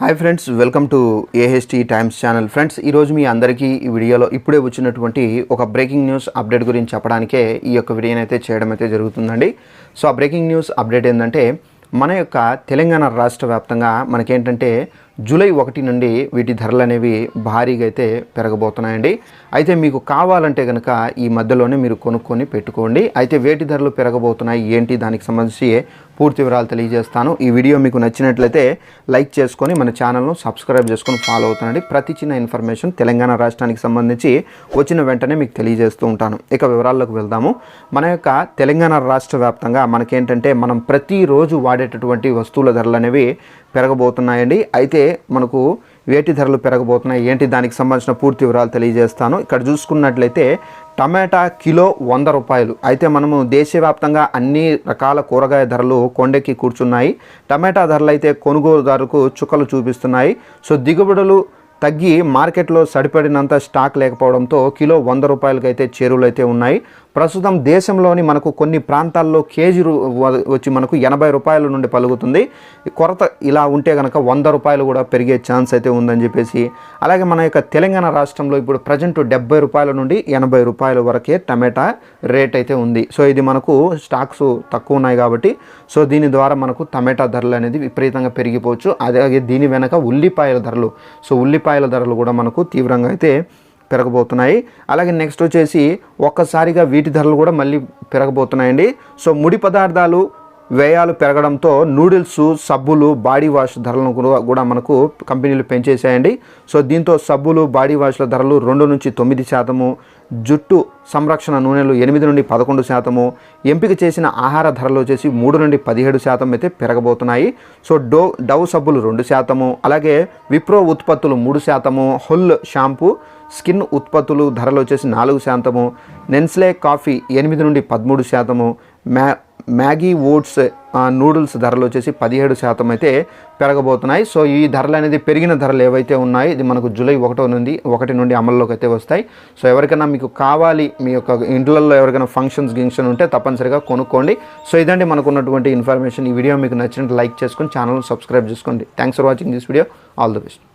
Hi friends welcome to AHT times channel friends ఈరోజు మీ అందరికీ ఈ వీడియోలో ఇప్పుడే వచ్చినటువంటి ఒక బ్రేకింగ్ న్యూస్ అప్డేట్ గురించి చెప్పడానికే ఈ యొక్క వీడియోని అయితే చేయడం అయితే జరుగుతుందండి. సో ఆ బ్రేకింగ్ న్యూస్ అప్డేట్ ఏంటంటే మన యొక్క తెలంగాణ రాష్ట్ర వ్యాప్తంగా మనకేంటంటే జూలై ఒకటి నుండి వీటి ధరలు అనేవి భారీగా అయితే పెరగబోతున్నాయండి. అయితే మీకు కావాలంటే కనుక ఈ మధ్యలోనే మీరు కొనుక్కొని పెట్టుకోండి. అయితే వేటి ధరలు పెరగబోతున్నాయి ఏంటి? దానికి సంబంధించి పూర్తి వివరాలు తెలియజేస్తాను. ఈ వీడియో మీకు నచ్చినట్లయితే లైక్ చేసుకొని మన ఛానల్ను సబ్స్క్రైబ్ చేసుకొని ఫాలో అవుతానండి. ప్రతి చిన్న ఇన్ఫర్మేషన్ తెలంగాణ రాష్ట్రానికి సంబంధించి వచ్చిన వెంటనే మీకు తెలియజేస్తూ ఉంటాను. ఇక వివరాల్లోకి వెళ్దాము. మన యొక్క తెలంగాణ రాష్ట్ర వ్యాప్తంగా మనకేంటంటే మనం ప్రతిరోజు వాడేటటువంటి వస్తువుల ధరలు అనేవి పెరగబోతున్నాయండి. అయితే మనకు వేటి ధరలు పెరగబోతున్నాయి. ఏంటి? దానికి సంబంధించిన పూర్తి వివరాలు తెలియజేస్తాను. ఇక్కడ చూసుకున్నట్లయితే టమాటా కిలో వంద రూపాయలు. అయితే మనము దేశవ్యాప్తంగా అన్ని రకాల కూరగాయ ధరలు కొండెక్కి కూర్చున్నాయి. టమాటా ధరలు అయితే కొనుగోలుదారుకు చుక్కలు చూపిస్తున్నాయి. సో దిగుబడులు తగ్గి మార్కెట్లో సరిపడినంత స్టాక్ లేకపోవడంతో కిలో వంద రూపాయలకైతే చేరువలు అయితే ఉన్నాయి. ప్రస్తుతం దేశంలోని మనకు కొన్ని ప్రాంతాల్లో కేజీ వ- వచ్చి మనకు ఎనభై రూపాయల నుండి పలుకుతుంది. కొరత ఇలా ఉంటే కనుక వంద రూపాయలు కూడా పెరిగే ఛాన్స్ అయితే ఉందని చెప్పేసి అలాగే మన యొక్క తెలంగాణ రాష్ట్రంలో ఇప్పుడు ప్రజెంట్ డెబ్బై రూపాయల నుండి ఎనభై రూపాయల వరకే టమాటా రేట్ అయితే ఉంది. సో ఇది మనకు స్టాక్స్ తక్కువ ఉన్నాయి కాబట్టి సో దీని ద్వారా మనకు టమాటా ధరలు అనేది విపరీతంగా పెరిగిపోవచ్చు. అలాగే దీని వెనక ఉల్లిపాయల ధరలు. సో ఉల్లిపాయల ధరలు కూడా మనకు తీవ్రంగా అయితే పెరగబోతున్నాయి. అలాగే నెక్స్ట్ వచ్చేసి ఒక్కసారిగా వీటి ధరలు కూడా మళ్ళీ పెరగబోతున్నాయండి. సో ముడి పదార్థాలు వ్యయాలు పెరగడంతో నూడిల్స్ సబ్బులు బాడీ వాష్ ధరలను కూడా- కూడా మనకు కంపెనీలు పెంచేసాయండి సో దీంతో సబ్బులు బాడీ వాష్ల ధరలు రెండు నుంచి తొమ్మిది శాతము జుట్టు సంరక్షణ నూనెలు ఎనిమిది నుండి పదకొండు శాతము ఎంపిక చేసిన ఆహార ధరలు వచ్చేసి మూడు నుండి పదిహేడు శాతం అయితే పెరగబోతున్నాయి. సో డో డవ్ సబ్బులు రెండు శాతము అలాగే విప్రో ఉత్పత్తులు మూడు శాతము హుల్ షాంపూ స్కిన్ ఉత్పత్తులు ధరలు వచ్చేసి నాలుగు శాతము నెన్స్లే కాఫీ ఎనిమిది నుండి పదమూడు శాతము మ్యా మ్యాగీ ఓట్స్ నూడిల్స్ ధరలు వచ్చేసి పదిహేడు శాతం అయితే పెరగబోతున్నాయి. సో ఈ ధరలు అనేది పెరిగిన ధరలు ఏవైతే ఉన్నాయో ఇది మనకు జూలై ఒకటో నుండి ఒకటి నుండి అమల్లోకి అయితే వస్తాయి. సో ఎవరికైనా మీకు కావాలి మీ యొక్క ఇంట్లలో ఎవరికైనా ఫంక్షన్స్ గింక్షన్ ఉంటే తప్పనిసరిగా కొనుక్కోండి. సో ఇదండి మనకు ఉన్నటువంటి ఇన్ఫర్మేషన్. ఈ వీడియో మీకు నచ్చినట్టు లైక్ చేసుకొని ఛానల్ సబ్స్క్రైబ్ చేసుకోండి. Thanks for watching this video all the best